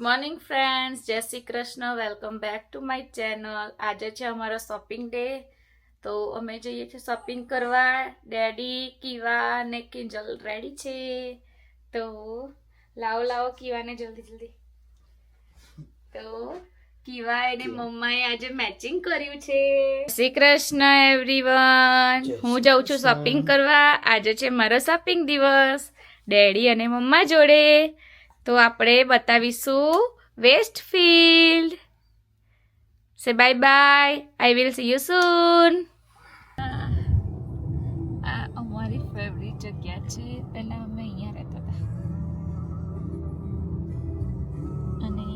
Morning friends Jai Shri Krishna welcome back to my channel આજે છે અમારો shopping day તો અમે જઈએ છીએ શોપિંગ કરવા. ડેડી કીવા અને કિંજલ રેડી છે. તો લાવો લાવો કીવાને જલ્દી જલ્દી. તો કીવા એને મમ્માએ આજે મેચિંગ કર્યું છે. શ્રી કૃષ્ણ એવરીવન હું જાઉં છું શોપિંગ કરવા. આજે છે મારો શોપિંગ દિવસ. ડેડી અને મમ્મા જોડે. તો આપણે બતાવીશું Westfield. Say bye bye. I will see you soon આ અમારી ફેવરિટ જગ્યા છે. પહેલાં અમે અહીંયા રહેતા હતા. અને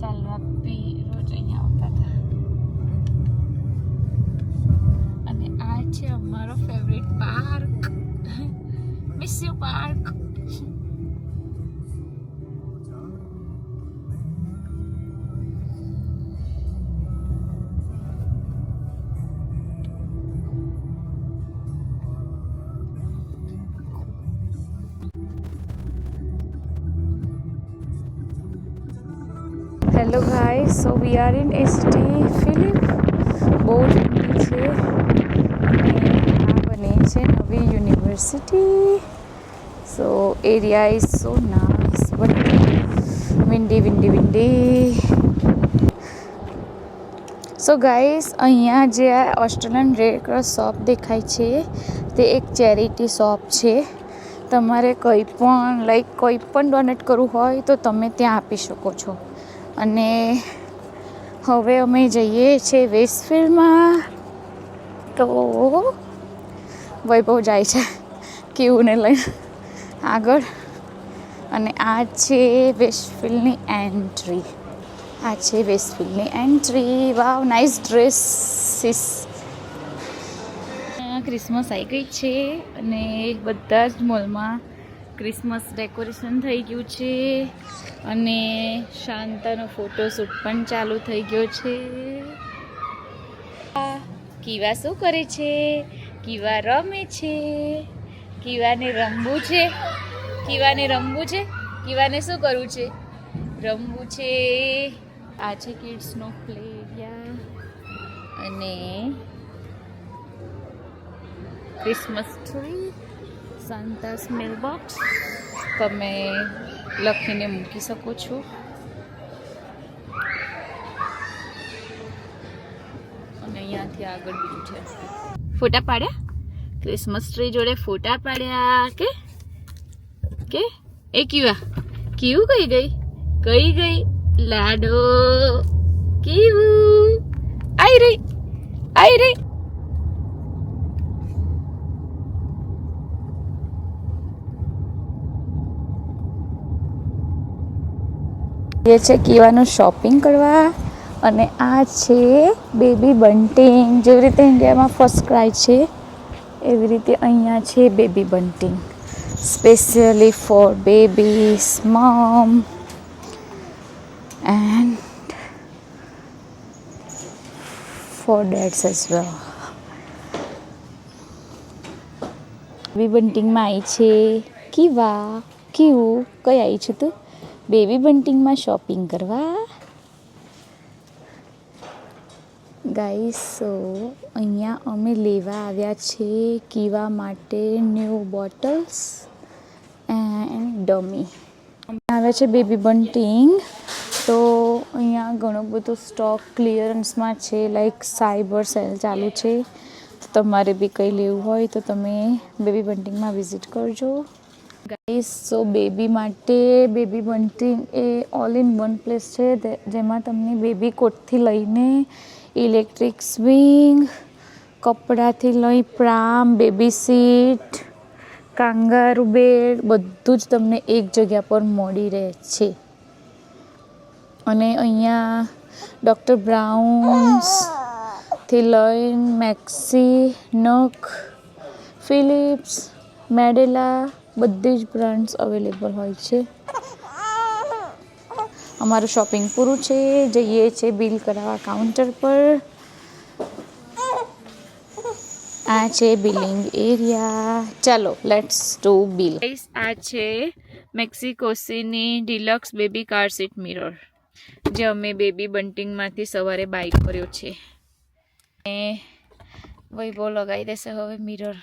ચાલવા બી રોજ અહીંયા આવતા હતા. અને આ છે અમારો favourite park Miss you, Park. hello guys so we are in st university so area is so nice, but windy windy windy. So guys અહીંયા જે આ ઓસ્ટ્રેલિયન રેડ શોપ દેખાય છે, તે એક ચેરિટી શોપ છે. તમારે કંઈ પણ લાઈક કોઈ પણ ડોનેટ કરવું હોય તો તમે ત્યાં આપી શકો છો. અને હવે અમે જઈએ છીએ વેસ્ટફિલ્ડમાં તો વૈભવ જાય છે. કેવુંને લઈને આગળ. અને આ છે વેસ્ટફિલ્ડની એન્ટ્રી. આ છે વેસ્ટફિલ્ડની entry. Wow nice dresses Christmas આવી ગઈ છે અને બધા જ મોલમાં ક્રિસમસ ડેકોરેશન થઈ ગયું છે. અને શાંતાનો ફોટોશૂટ પણ ચાલુ થઈ ગયો છે. કીવા શું કરે છે? કીવા રમે છે? કીવાને રમવું છે. કીવાને રમવું છે. કીવાને શું કરવું છે? રમવું છે. આ છે કિડ્સનો પ્લે એરિયા અને Christmas tree, Santa's mail box તમે લખીને મૂકી શકો છો. અને અહીંયાથી આગળ બીજું છે. ફોટા પાડ્યા? ક્રિસમસ ટ્રી જોડે ફોટા પાડ્યા કે? કે? એ કીવા. કીવું કઈ ગઈ? કઈ ગઈ? લાડો. કીવું. આઈ રહી. આઈ રહી. એ છે કીવાનું શોપિંગ કરવા અને આ છે બેબી બંટિંગ જેવી રીતે ઇન્ડિયામાં ફર્સ્ટ ક્રાય છે. એવી રીતે અહીંયા છે baby bunting specially for babies mum and for dads as well baby બન્ટિંગમાં આવી છે કીવા. કીવું કઈ આવી છે તું? બેબી બન્ટિંગમાં શોપિંગ કરવા? ગાઈસ, સો અહીંયા અમે લેવા આવ્યા છે કીવા માટે ન્યૂ બોટલ્સ એન્ડ ડમી. આવ્યા છે બેબી બંટિંગ તો અહીંયા ઘણો બધો સ્ટોક ક્લિયરન્સમાં છે, લાઈક સાયબર સેલ ચાલુ છે. તમારે બી કંઈ લેવું હોય તો તમે બેબી બંટિંગમાં વિઝિટ કરજો. ગાઈસ સો બેબી માટે બેબી બંટિંગ એ ઓલ ઇન વન પ્લેસ છે. જેમાં તમને બેબી કોટથી લઈને ઇલેક્ટ્રિક સ્વિંગ કપડાથી લઈ pram baby seat kangaroo bed બધું જ તમને એક જગ્યા પર મળી રહે છે. અને અહીંયા ડૉક્ટર બ્રાઉન્સથી લઈને મેક્સી નખ ફિલિપ્સ મેડેલા બધી જ બ્રાન્ડ્સ અવેલેબલ હોય છે. અમારું શોપિંગ પૂરું છે. જઈએ છીએ બિલ કરાવવા કાઉન્ટર પર. આ છે બિલિંગ એરિયા ચાલો લેટ્સ ટુ બિલ આ છે મેક્સિકોસીની deluxe baby car seat mirror જે અમે બેબી બંટિંગમાંથી સવારે બાય કર્યો છે. એ વૈભવ લગાવી દેશે હવે મિરર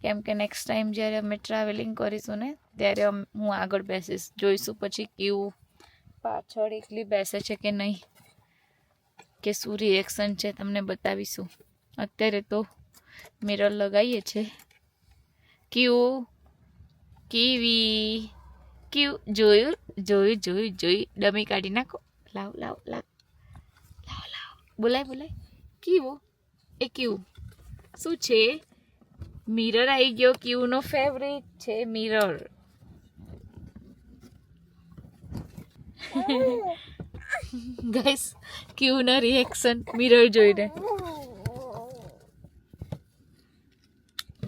કેમ કે નેક્સ્ટ ટાઈમ જ્યારે અમે ટ્રાવેલિંગ કરીશું ને, ત્યારે હું આગળ બેસીશ. જોઈશું પછી કેવું પાછળ એકલી બેસે છે કે નહીં, કે શું રિએક્શન છે તમને બતાવીશું. અત્યારે તો મિરર લગાવીએ છે. કેવું કીવી ક્યુ જોયું જોયું જોયું જોયું. ડમી કાઢી નાખો. લાવ લાવ લાવ. લાવ લાવ. બોલાય બોલાય. કીવો એ કેવું શું છે? મિરર આવી ગયો ક્યુનો ફેવરેટ છે મિરર ગાઈસ ક્યુના રિએક્શન મિરર જોઈને.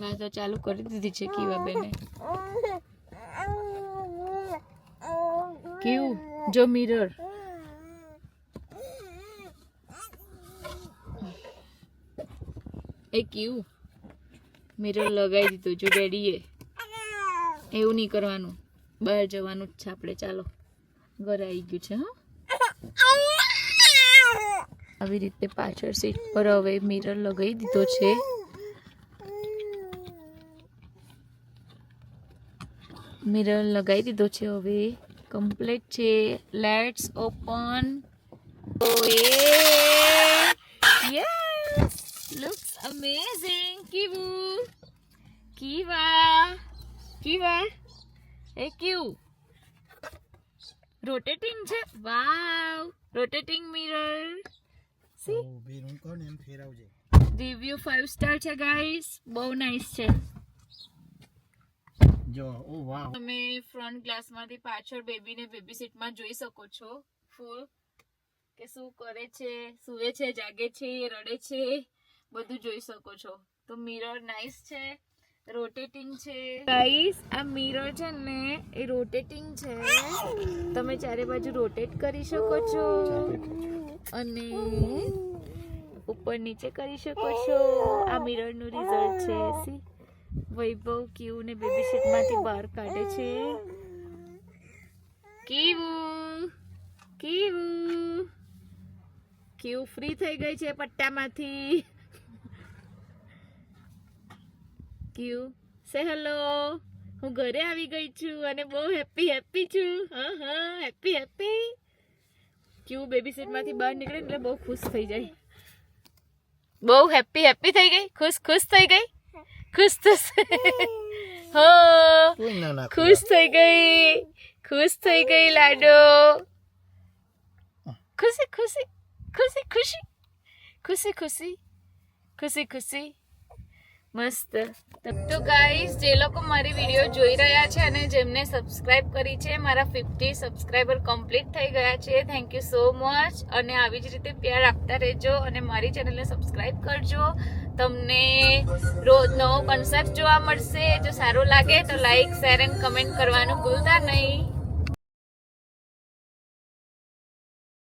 વાતો ચાલુ કરી દીધી છે કીવા બેને કેવું જો મિરર એ કેવું મિરર લગાવી દીધું, જો ડેડીએ એવું નહીં કરવાનું. બહાર જવાનું જ છે આપણે, ચાલો. ઘરે આવી ગયું છે, હા. આવી રીતે પાછળ સીટ પર હવે મિરર લગાવી દીધો છે. મિરર લગાવી દીધો છે હવે. કમ્પ્લીટ છે. Let's open oh yes looks amazing કીવુ Kiva. Kiva. એ ક્યુ રોટેટિંગ છે? વાવ રોટેટિંગ મિરર સી કહું ને એમ ફેરવજે. રિવ્યુ 5 સ્ટાર છે ગાઈસ બહુ નાઇસ છે. જો ઓ વાવ તમે ફ્રન્ટ ગ્લાસમાંથી પાછળ બેબીને બેબી સીટમાં જોઈ શકો છો. ફૂલ કે શું કરે છે સુવે છે જાગે છે રડે છે બધું જોઈ શકો છો. તો મિરર નાઇસ છે રોટેટિંગ છે. ગાઈસ આ મિરર છે ને, એ રોટેટિંગ છે. તમે ચારે બાજુ રોટેટ કરી શકો છો. અને ઉપર નીચે કરી શકો છો. આ મિરરનું રિઝલ્ટ છે. સી વૈભવ ક્યુ ને બેબી શીટમાંથી બહાર કાઢે છે. કેવું? કેવું? ક્યુ ફ્રી થઈ ગઈ છે પટ્ટામાંથી? ક્યુ સે હેલો હું ઘરે આવી ગઈ છું અને બહુ હેપી હેપી છું. હા હા હેપી હેપી ક્યુ બેબી સીટમાંથી બહાર નીકળે એટલે બહુ ખુશ થઈ જાય. બહુ હેપી હેપી થઈ ગઈ? ખુશ ખુશ થઈ ગઈ? ખુશ થશે. હા. ખુશ થઈ ગઈ. ખુશ થઈ ગઈ લાડો. ખુશી ખુશી ખુશી ખુશી. ખુશી ખુશી. ખુશી ખુશી. મસ્ત. તો ગાઈઝ જે લોકો મારી વીડિયો જોઈ રહ્યા છે અને જેમને સબસ્ક્રાઇબ કરી છે, મારા ફિફ્ટી સબસ્ક્રાઇબર કમ્પ્લીટ થઈ ગયા છે. થેન્ક યુ સો મચ અને આવી જ રીતે પ્યાર આપતા રહેજો અને મારી ચેનલને સબસ્ક્રાઇબ કરજો. તમને રોજ નવો કન્સેપ્ટ જોવા મળશે. જો સારું લાગે તો લાઇક શેર એન્ડ કમેન્ટ કરવાનું ભૂલતા નહીં.